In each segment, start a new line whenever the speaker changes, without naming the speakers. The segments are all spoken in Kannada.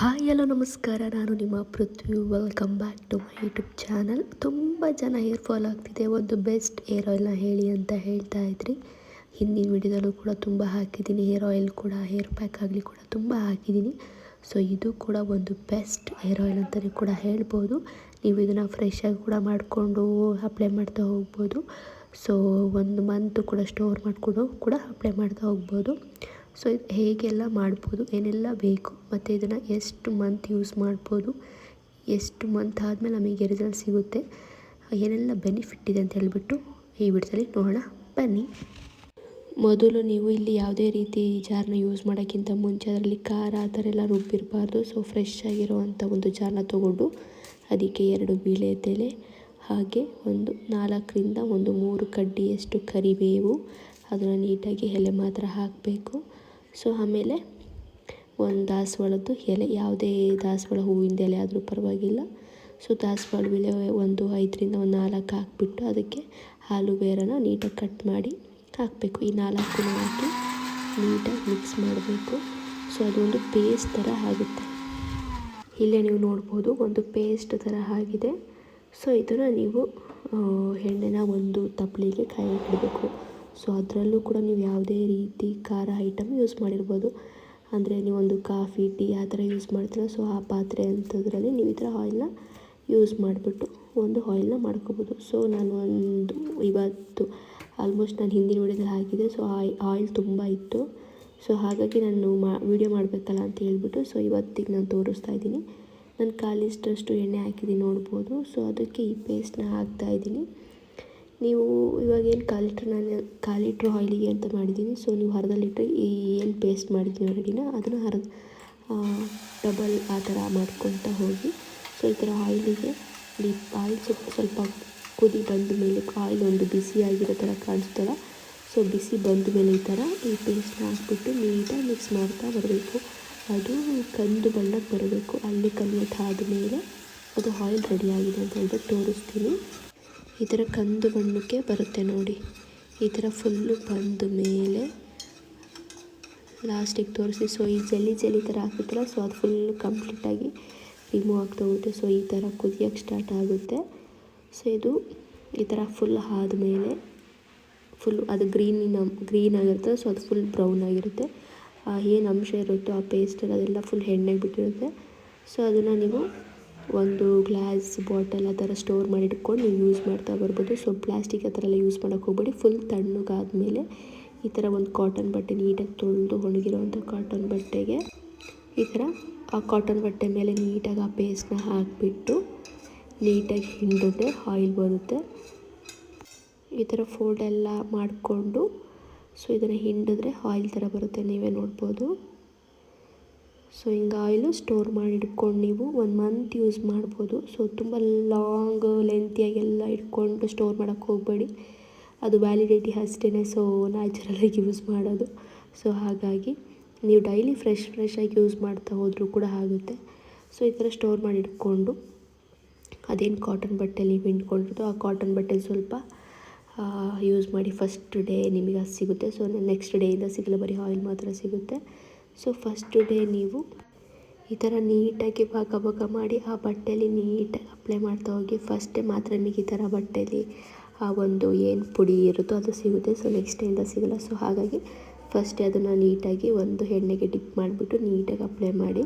ಹಾಯ್ ಎಲ್ಲ ನಮಸ್ಕಾರ. ನಾನು ನಿಮ್ಮ Prithvi. Welcome back to my YouTube channel ತುಂಬ ಜನ ಹೇರ್ ಫಾಲ್ ಆಗ್ತಿದೆ. ಒಂದು ಬೆಸ್ಟ್ ಹೇರ್ ಆಯಿಲ್ನ ಹೇಳಿ ಅಂತ ಹೇಳ್ತಾ ಇದ್ರಿ. ಹಿಂದಿನ ವಿಡಿಯೋದಲ್ಲೂ ಕೂಡ ತುಂಬ ಹಾಕಿದ್ದೀನಿ. ಹೇರ್ ಆಯಿಲ್ ಕೂಡ ಹೇರ್ ಪ್ಯಾಕ್ ಆಗಲಿ ಕೂಡ ತುಂಬ ಹಾಕಿದ್ದೀನಿ. ಸೊ ಇದು ಕೂಡ ಒಂದು ಬೆಸ್ಟ್ ಹೇರ್ ಆಯಿಲ್ ಅಂತಲೇ ಕೂಡ ಹೇಳ್ಬೋದು. ನೀವು ಇದನ್ನು ಫ್ರೆಶಾಗಿ ಕೂಡ ಮಾಡಿಕೊಂಡು ಅಪ್ಲೈ ಮಾಡ್ತಾ ಹೋಗ್ಬೋದು. ಸೊ ಒಂದು ಮಂತ್ ಕೂಡ ಸ್ಟೋರ್ ಮಾಡಿಕೊಂಡು ಕೂಡ ಅಪ್ಲೈ ಮಾಡ್ತಾ ಹೋಗ್ಬೋದು. ಸೊ ಇದು ಹೇಗೆಲ್ಲ ಮಾಡ್ಬೋದು, ಏನೆಲ್ಲ ಬೇಕು, ಮತ್ತು ಇದನ್ನು ಎಷ್ಟು ಮಂತ್ ಯೂಸ್ ಮಾಡ್ಬೋದು, ಎಷ್ಟು ಮಂತ್ ಆದಮೇಲೆ ನಮಗೆ ರಿಸಲ್ಟ್ ಸಿಗುತ್ತೆ, ಏನೆಲ್ಲ ಬೆನಿಫಿಟ್ ಇದೆ ಅಂತ ಹೇಳಿಬಿಟ್ಟು ಈ ವಿಡಿಯೋದಲ್ಲಿ ನೋಡೋಣ. ಬನ್ನಿ. ಮೊದಲು ನೀವು ಇಲ್ಲಿ ಯಾವುದೇ ರೀತಿ ಜಾರನ್ನ ಯೂಸ್ ಮಾಡೋಕ್ಕಿಂತ ಮುಂಚೆ ಅದರಲ್ಲಿ ಖಾರ ಆ ಥರ ಎಲ್ಲ ರುಬ್ಬಿರಬಾರ್ದು ಸೊ ಫ್ರೆಶ್ ಆಗಿರುವಂಥ ಒಂದು ಜಾರನ್ನ ತೊಗೊಂಡು ಅದಕ್ಕೆ ಎರಡು ಬೀಳೆದೆಲೆ ಹಾಗೆ ಒಂದು ನಾಲ್ಕರಿಂದ ಒಂದು ಮೂರು ಕಡ್ಡಿಯಷ್ಟು ಕರಿಬೇವು, ಅದನ್ನು ನೀಟಾಗಿ ಎಲೆ ಮಾತ್ರ ಹಾಕಬೇಕು. ಸೊ ಆಮೇಲೆ ಒಂದು ದಾಸವಾಳದ್ದು ಎಲೆ, ಯಾವುದೇ ದಾಸವಾಳ ಹೂವಿಂದ ಎಲೆ ಆದರೂ ಪರವಾಗಿಲ್ಲ. ಸೊ ದಾಸವಾಳ ಎಲೆ ಒಂದು ಐದರಿಂದ ಒಂದು ನಾಲ್ಕು ಹಾಕ್ಬಿಟ್ಟು ಅದಕ್ಕೆ ಹಾಲು ಬೇರನ ನೀಟಾಗಿ ಕಟ್ ಮಾಡಿ ಹಾಕಬೇಕು. ಈ ನಾಲ್ಕು ಹಾಕಿ ನೀಟಾಗಿ ಮಿಕ್ಸ್ ಮಾಡಬೇಕು. ಸೊ ಅದೊಂದು ಪೇಸ್ಟ್ ಥರ ಆಗುತ್ತೆ. ಇಲ್ಲೇ ನೀವು ನೋಡ್ಬೋದು, ಒಂದು ಪೇಸ್ಟ್ ಥರ ಆಗಿದೆ. ಸೊ ಇದನ್ನು ನೀವು ಎಣ್ಣೆನ ಒಂದು ತಪ್ಪಲಿಗೆ ಕಾಯಿ ಸೊ ಅದರಲ್ಲೂ ಕೂಡ ನೀವು ಯಾವುದೇ ರೀತಿ ಖಾರ ಐಟಮ್ ಯೂಸ್ ಮಾಡಿರ್ಬೋದು. ಅಂದರೆ ನೀವೊಂದು ಕಾಫಿ ಟೀ ಆ ಥರ ಯೂಸ್ ಮಾಡ್ತೀರ. ಸೊ ಆ ಪಾತ್ರೆ ಅಂಥದ್ರಲ್ಲಿ ನೀವು ಈ ಥರ ಆಯಿಲ್ನ ಯೂಸ್ ಮಾಡಿಬಿಟ್ಟು ಒಂದು ಆಯಿಲ್ನ ಮಾಡ್ಕೋಬೋದು. ಸೊ ನಾನು ಒಂದು ಇವತ್ತು ಆಲ್ಮೋಸ್ಟ್ ನಾನು ಹಿಂದಿನ ವೀಡಿಯೋದಲ್ಲಿ ಹಾಕಿದೆ ಸೊ ಆಯ್ ಆಯಿಲ್ ತುಂಬ ಇತ್ತು. ಸೊ ಹಾಗಾಗಿ ನಾನು ಮಾ ವಿಡಿಯೋ ಮಾಡಬೇಕಲ್ಲ ಅಂತ ಹೇಳ್ಬಿಟ್ಟು ಸೊ ಇವತ್ತಿಗೆ ನಾನು ತೋರಿಸ್ತಾ ಇದ್ದೀನಿ. ನಾನು ಕಾಲಿಷ್ಟಷ್ಟು ಎಣ್ಣೆ ಹಾಕಿದ್ದೀನಿ ನೋಡ್ಬೋದು. ಸೊ ಅದಕ್ಕೆ ಈ ಪೇಸ್ಟ್ನ ಹಾಕ್ತಾಯಿದ್ದೀನಿ ನೀವು ಇವಾಗೇನು ಕಾಲು ಲೀಟ್ರ್ ನಾನು ಕಾಲು ಲೀಟ್ರ್ ಆಯಿಲಿಗೆ ಅಂತ ಮಾಡಿದ್ದೀನಿ. ಸೊ, ನೀವು ಅರ್ಧ ಲೀಟ್ರ್ ಈ ಏನು ಪೇಸ್ಟ್ ಮಾಡಿದ್ದೀನಿ ಆಲ್ರೆಡಿನ ಅದನ್ನು ಅರ್ಧ ಡಬಲ್ ಆ ಥರ ಮಾಡ್ಕೊತ ಹೋಗಿ, ಸೊ, ಈ ಥರ ಆಯಿಲಿಗೆ ಈ ಆಯಿಲ್ ಸ್ವಲ್ಪ ಸ್ವಲ್ಪ ಕುದಿ ಬಂದ ಮೇಲೆ, ಆಯಿಲ್ ಒಂದು ಬಿಸಿ ಆಗಿರೋ ಥರ ಕಾಣಿಸ್ತಲ್ಲ, ಸೊ, ಬಿಸಿ ಬಂದ ಮೇಲೆ ಈ ಥರ ಈ ಪೇಸ್ಟ್ನ ಹಾಕ್ಬಿಟ್ಟು ನೀಟಾಗಿ ಮಿಕ್ಸ್ ಮಾಡ್ತಾ ಬರಬೇಕು. ಅದು ಕಂದು ಬಣ್ಣಕ್ಕೆ ಬರಬೇಕು. ಅಲ್ಲಿ ಕನ್ವರ್ಟ್ ಆದಮೇಲೆ ಅದು ಆಯಿಲ್ ರೆಡಿಯಾಗಿದೆ ಅಂತ ಹೇಳ್ಬಿಟ್ಟು ತೋರಿಸ್ತೀನಿ. ಥರ ಕಂದು ಬಣ್ಣಕ್ಕೆ ಬರುತ್ತೆ ನೋಡಿ. ಈ ಥರ ಫುಲ್ಲು ಬಂದ ಮೇಲೆ ಲಾಸ್ಟಿಗೆ ತೋರಿಸಿ. ಸೊ ಈ ಜಲ್ಲಿ ಜಲ್ಲಿ ಥರ ಹಾಕಿತ್ತಲ್ಲ ಸೊ ಅದು ಫುಲ್ಲು ಕಂಪ್ಲೀಟಾಗಿ ರಿಮೂವ್ ಆಗ್ತಾ ಹೋಗುತ್ತೆ. ಸೊ ಈ ಥರ ಕುದಿಯೋಕ್ಕೆ ಸ್ಟಾರ್ಟ್ ಆಗುತ್ತೆ. ಸೊ ಇದು ಈ ಥರ ಫುಲ್ ಆದಮೇಲೆ ಫುಲ್ ಅದು ಗ್ರೀನಿನ ಗ್ರೀನ್ ಆಗಿರುತ್ತೆ. ಸೊ ಅದು ಫುಲ್ ಬ್ರೌನ್ ಆಗಿರುತ್ತೆ. ಏನು ಅಂಶ ಇರುತ್ತೋ, ಆ ಪೇಸ್ಟಲ್ಲಿ ಅದೆಲ್ಲ ಫುಲ್ ಎಣ್ಣೆಗೆ ಬಿಟ್ಟಿರುತ್ತೆ. ಸೊ ಅದನ್ನು ನೀವು ಒಂದು ಗ್ಲಾಸ್ ಬಾಟಲ್ ಆ ಥರ ಸ್ಟೋರ್ ಮಾಡಿ ಇಟ್ಕೊಂಡು ನೀವು ಯೂಸ್ ಮಾಡ್ತಾ ಬರ್ಬೋದು. ಸೊ, ಪ್ಲಾಸ್ಟಿಕ್ ಆ ಥರ ಎಲ್ಲ ಯೂಸ್ ಮಾಡೋಕ್ಕೆ ಹೋಗ್ಬೇಡಿ. ಫುಲ್ ತಣ್ಣಗಾದಮೇಲೆ ಈ ಥರ ಒಂದು ಕಾಟನ್ ಬಟ್ಟೆ ನೀಟಾಗಿ ತೊಳೆದು ಒಣಗಿರೋವಂಥ ಕಾಟನ್ ಬಟ್ಟೆಗೆ ಈ ಥರ ಆ ಕಾಟನ್ ಬಟ್ಟೆ ಮೇಲೆ ನೀಟಾಗಿ ಆ ಪೇಸ್ಟ್ನ ಹಾಕಿಬಿಟ್ಟು ನೀಟಾಗಿ ಹಿಂಡಿದ್ರೆ ಆಯಿಲ್ ಬರುತ್ತೆ. ಈ ಥರ ಫೋಲ್ಡ್ ಎಲ್ಲ ಮಾಡಿಕೊಂಡು ಸೊ, ಇದನ್ನು ಹಿಂಡಿದ್ರೆ ಆಯಿಲ್ ಥರ ಬರುತ್ತೆ. ನೀವೇ ನೋಡ್ಬೋದು. ಸೊ ಹಿಂಗೆ ಆಯಿಲು ಸ್ಟೋರ್ ಮಾಡಿ ಇಟ್ಕೊಂಡು ನೀವು ಒಂದು ಮಂತ್ ಯೂಸ್ ಮಾಡ್ಬೋದು. ಸೊ ತುಂಬ ಲಾಂಗ್ ಲೆಂತಿಯಾಗೆಲ್ಲ ಇಟ್ಕೊಂಡು ಸ್ಟೋರ್ ಮಾಡೋಕ್ಕೆ ಹೋಗಬೇಡಿ. ಅದು ವ್ಯಾಲಿಡಿಟಿ ಅಷ್ಟೇ ಸೊ ನ್ಯಾಚುರಲಾಗಿ ಯೂಸ್ ಮಾಡೋದು. ಸೊ ಹಾಗಾಗಿ ನೀವು ಡೈಲಿ ಫ್ರೆಶ್ ಫ್ರೆಶಾಗಿ ಯೂಸ್ ಮಾಡ್ತಾ ಹೋದರೂ ಕೂಡ ಆಗುತ್ತೆ. ಸೊ ಈ ಥರ ಸ್ಟೋರ್ ಮಾಡಿ ಇಟ್ಕೊಂಡು ಅದೇನು ಕಾಟನ್ ಬಟ್ಟೆಲಿ ನೀವು ಆ ಕಾಟನ್ ಬಟ್ಟೆಲಿ ಸ್ವಲ್ಪ ಯೂಸ್ ಮಾಡಿ ಫಸ್ಟ್ ಡೇ ನಿಮಗೆ ಅದು ಸಿಗುತ್ತೆ. ಸೊ ನೆಕ್ಸ್ಟ್ ಡೇಯಿಂದ ಸಿಗಲ್ಲ, ಬರೀ ಆಯಿಲ್ ಮಾತ್ರ ಸಿಗುತ್ತೆ. ಸೊ ಫಸ್ಟ್ ಡೇ ನೀವು ಈ ಥರ ನೀಟಾಗಿ ಭಾಗ ಭಾಗ ಮಾಡಿ ಆ ಬಟ್ಟೆಯಲ್ಲಿ ನೀಟಾಗಿ ಅಪ್ಲೈ ಮಾಡ್ತಾ ಹೋಗಿ ಫಸ್ಟ್ ಡೇ ಮಾತ್ರ ನಿಮಗೆ ಈ ಥರ ಬಟ್ಟೆಯಲ್ಲಿ ಆ ಒಂದು ಏನು ಪುಡಿ ಇರುತ್ತೋ ಅದು ಸಿಗುತ್ತೆ. ಸೊ ನೆಕ್ಸ್ಟ್ ಡೇಯಿಂದ ಸಿಗಲ್ಲ. ಸೊ ಹಾಗಾಗಿ ಫಸ್ಟ್ ಡೇ ಅದನ್ನು ನೀಟಾಗಿ ಒಂದು ಎಣ್ಣೆಗೆ ಡಿಪ್ ಮಾಡಿಬಿಟ್ಟು ನೀಟಾಗಿ ಅಪ್ಲೈ ಮಾಡಿ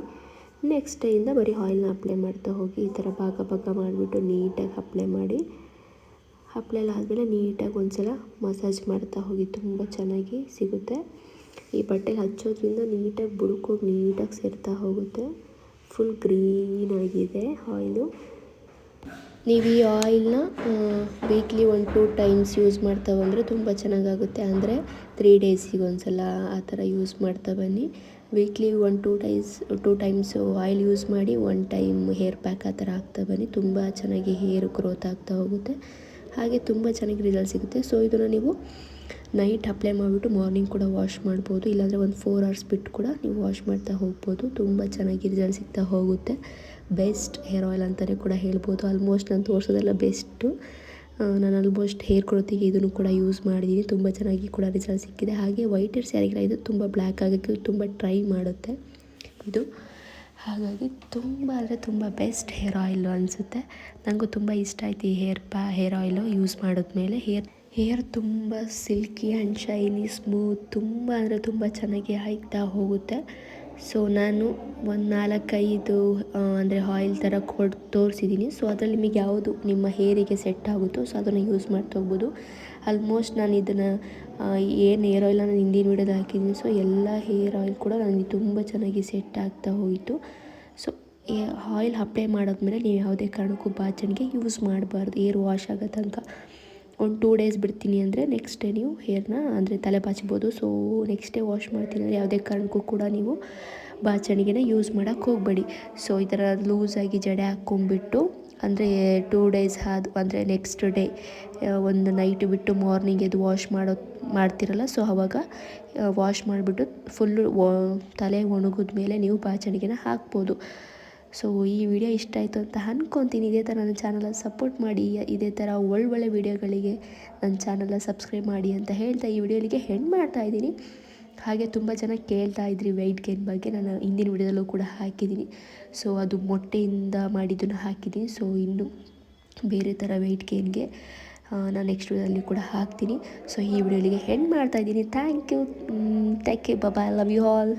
ನೆಕ್ಸ್ಟ್ ಡೇಯಿಂದ ಬರೀ ಆಯಿಲ್ನ ಅಪ್ಲೈ ಮಾಡ್ತಾ ಹೋಗಿ ಈ ಥರ ಭಾಗ ಭಾಗ ಮಾಡಿಬಿಟ್ಟು ನೀಟಾಗಿ ಅಪ್ಲೈ ಮಾಡಿ ಅಪ್ಲೈ ಆದಮೇಲೆ ನೀಟಾಗಿ ಒಂದು ಸಲ ಮಸಾಜ್ ಮಾಡ್ತಾ ಹೋಗಿ ತುಂಬ ಚೆನ್ನಾಗಿ ಸಿಗುತ್ತೆ. ಈ ಬಟ್ಟೆಗೆ ಹಚ್ಚೋದ್ರಿಂದ ನೀಟಾಗಿ ಬುಡುಕೋಗಿ ನೀಟಾಗಿ ಸೇರ್ತಾ ಹೋಗುತ್ತೆ. ಫುಲ್ ಗ್ರೀನ್ ಆಗಿದೆ ಆಯಿಲು ನೀವು ಈ ಆಯಿಲ್ನ weekly one two times use ಮಾಡ್ತಾ ಬಂದರೆ ತುಂಬ ಚೆನ್ನಾಗಾಗುತ್ತೆ. ಅಂದರೆ ತ್ರೀ ಡೇಸಿಗೆ ಒಂದು ಸಲ ಆ ಥರ ಯೂಸ್ ಮಾಡ್ತಾ ಬನ್ನಿ. Weekly one two times two times oil use ಮಾಡಿ ಒನ್ ಟೈಮ್ ಹೇರ್ ಪ್ಯಾಕ್ ಆ ಥರ ಹಾಕ್ತಾ ಬನ್ನಿ. ತುಂಬ ಚೆನ್ನಾಗಿ ಹೇರ್ ಗ್ರೋತ್ ಆಗ್ತಾ ಹೋಗುತ್ತೆ. ಹಾಗೆ ತುಂಬ ಚೆನ್ನಾಗಿ ರಿಸಲ್ಟ್ ಸಿಗುತ್ತೆ. ಸೊ ಇದನ್ನು ನೀವು ನೈಟ್ ಅಪ್ಲೈ ಮಾಡಿಬಿಟ್ಟು ಮಾರ್ನಿಂಗ್ ಕೂಡ ವಾಶ್ ಮಾಡ್ಬೋದು. ಇಲ್ಲಾಂದರೆ ಒಂದು ಫೋರ್ ಅವರ್ಸ್ ಬಿಟ್ಟು ಕೂಡ ನೀವು ವಾಶ್ ಮಾಡ್ತಾ ಹೋಗ್ಬೋದು. ತುಂಬ ಚೆನ್ನಾಗಿ ರಿಸಲ್ಟ್ ಸಿಗ್ತಾ ಹೋಗುತ್ತೆ. ಬೆಸ್ಟ್ ಹೇರ್ ಆಯಿಲ್ ಅಂತಲೇ ಕೂಡ ಹೇಳ್ಬೋದು. ಆಲ್ಮೋಸ್ಟ್ ನಾನು ತೋರಿಸೋದೆಲ್ಲ ಬೆಸ್ಟು. ನಾನು ಆಲ್ಮೋಸ್ಟ್ ಹೇರ್ ಗ್ರೋತಿಗೆ ಇದನ್ನು ಕೂಡ ಯೂಸ್ ಮಾಡಿದ್ದೀನಿ. ತುಂಬ ಚೆನ್ನಾಗಿ ಕೂಡ ರಿಸಲ್ಟ್ ಸಿಕ್ಕಿದೆ. ಹಾಗೆ ವೈಟ್ ಹೇರ್ಸ್ ಯಾರಿಗಿಲ್ಲ ಇದು ತುಂಬ ಬ್ಲ್ಯಾಕ್ ಆಗೋಕ್ಕೆ ತುಂಬ ಟ್ರೈ ಮಾಡುತ್ತೆ. ಇದು ಹಾಗಾಗಿ ತುಂಬ ಅಂದರೆ ತುಂಬ ಬೆಸ್ಟ್ ಹೇರ್ ಆಯಿಲು ಅನಿಸುತ್ತೆ. ನನಗೂ ತುಂಬ ಇಷ್ಟ ಆಯ್ತು ಈ ಹೇರ್ ಪ್ಯಾ, ಹೇರ್ ಆಯಿಲು ಯೂಸ್ ಮಾಡಿದ್ಮೇಲೆ. ಹೇರ್ ಹೇರ್ ತುಂಬ ಸಿಲ್ಕಿ ಆ್ಯಂಡ್ ಶೈನಿ, ಸ್ಮೂತ್, ತುಂಬ ಅಂದರೆ ತುಂಬ ಚೆನ್ನಾಗಿ ಆಗ್ತಾ ಹೋಗುತ್ತೆ. ಸೊ ನಾನು ಒಂದು ನಾಲ್ಕೈದು ಅಂದರೆ ಆಯಿಲ್ ಥರ ಕೊಡ್, ತೋರಿಸಿದ್ದೀನಿ. ಸೊ ಅದರಲ್ಲಿ ನಿಮಗೆ ಯಾವುದು ನಿಮ್ಮ ಹೇರಿಗೆ ಸೆಟ್ ಆಗುತ್ತೋ ಸೊ ಅದನ್ನು ಯೂಸ್ ಮಾಡ್ತಾ ಹೋಗ್ಬೋದು. ಆಲ್ಮೋಸ್ಟ್ ನಾನು ಇದನ್ನು ಏನು ಹೇರ್ ಆಯಿಲ್ ನಾನು ಹಿಂದಿನ ವಿಡಿಯೋದಲ್ಲಿ ಹಾಕಿದ್ದೀನಿ. ಸೊ ಎಲ್ಲ ಹೇರ್ ಆಯಿಲ್ ಕೂಡ ನನಗೆ ತುಂಬ ಚೆನ್ನಾಗಿ ಸೆಟ್ ಆಗ್ತಾ ಹೋಯಿತು. ಸೊ ಆಯಿಲ್ ಅಪ್ಲೈ ಮಾಡಿದ್ಮೇಲೆ ನೀವು ಯಾವುದೇ ಕಾರಣಕ್ಕೂ ಬಾಚಣಿಗೆ ಯೂಸ್ ಮಾಡಬಾರ್ದು. ಏರ್ ವಾಶ್ ಆಗೋ ತನಕ. ಒಂದು ಟೂ ಡೇಸ್ ಬಿಡ್ತೀನಿ ಅಂದರೆ ನೆಕ್ಸ್ಟ್ ಡೇ ನೀವು ಹೇರ್ನ ಅಂದರೆ ತಲೆ ಬಾಚ್ಬೋದು. ಸೊ ನೆಕ್ಸ್ಟ್ ಡೇ ವಾಶ್ ಮಾಡ್ತೀನಿ ಅಂದರೆ ಯಾವುದೇ ಕಾರಣಕ್ಕೂ ಕೂಡ ನೀವು ಬಾಚಣಿಗೆನ ಯೂಸ್ ಮಾಡೋಕ್ಕೆ ಹೋಗಬೇಡಿ. ಸೊ ಈ ಥರ ಲೂಸಾಗಿ ಜಡೆ ಹಾಕ್ಕೊಂಬಿಟ್ಟು ಅಂದರೆ ಟೂ ಡೇಸ್ ಆದ, ಅಂದರೆ ನೆಕ್ಸ್ಟ್ ಡೇ ಒಂದು ನೈಟ್ ಬಿಟ್ಟು ಮಾರ್ನಿಂಗ್ ಎದ್ದು ವಾಶ್ ಮಾಡೋ, ಮಾಡ್ತಿರಲ್ಲ. ಸೊ ಆವಾಗ ವಾಶ್ ಮಾಡಿಬಿಟ್ಟು ಫುಲ್ಲು ತಲೆ ಒಣಗಿದ ಮೇಲೆ ನೀವು ಬಾಚಣಿಗೆನ ಹಾಕ್ಬೋದು. ಸೊ ಈ ವಿಡಿಯೋ ಇಷ್ಟ ಆಯಿತು ಅಂತ ಅಂದ್ಕೊತೀನಿ ಇದೇ ಥರ ನನ್ನ ಚಾನಲಲ್ಲಿ ಸಪೋರ್ಟ್ ಮಾಡಿ, ಇದೇ ಥರ ಒಳ್ಳೊಳ್ಳೆ ವಿಡಿಯೋಗಳಿಗೆ ನನ್ನ ಚಾನಲಲ್ಲಿ ಸಬ್ಸ್ಕ್ರೈಬ್ ಮಾಡಿ ಅಂತ ಹೇಳ್ತಾ ಈ ವಿಡಿಯೋಲಿಗೆ ಹೆಣ್ಣು ಮಾಡ್ತಾ ಇದ್ದೀನಿ. ಹಾಗೆ ತುಂಬ ಜನ ಕೇಳ್ತಾ ಇದ್ರಿ ವೆಯ್ಟ್ ಗೇನ್ ಬಗ್ಗೆ. ನಾನು ಹಿಂದಿನ ವಿಡಿಯೋದಲ್ಲೂ ಕೂಡ ಹಾಕಿದ್ದೀನಿ. ಸೊ ಅದು ಮೊಟ್ಟೆಯಿಂದ ಮಾಡಿದ್ದನ್ನು ಹಾಕಿದ್ದೀನಿ. ಸೊ ಇನ್ನು ಬೇರೆ ಥರ ವೆಯ್ಟ್ ಗೇನ್ಗೆ ನಾನು ನೆಕ್ಸ್ಟ್ ವಿಡಿಯೋದಲ್ಲಿ ಕೂಡ ಹಾಕ್ತೀನಿ. ಸೊ ಈ ವಿಡಿಯೋಲಿಗೆ ಹೆಣ್ಣು ಮಾಡ್ತಾ ಇದ್ದೀನಿ. ಥ್ಯಾಂಕ್ ಯು ಥ್ಯಾಂಕ್ ಯು ಬಾಬಾ ಐ ಲವ್ ಯು ಆಲ್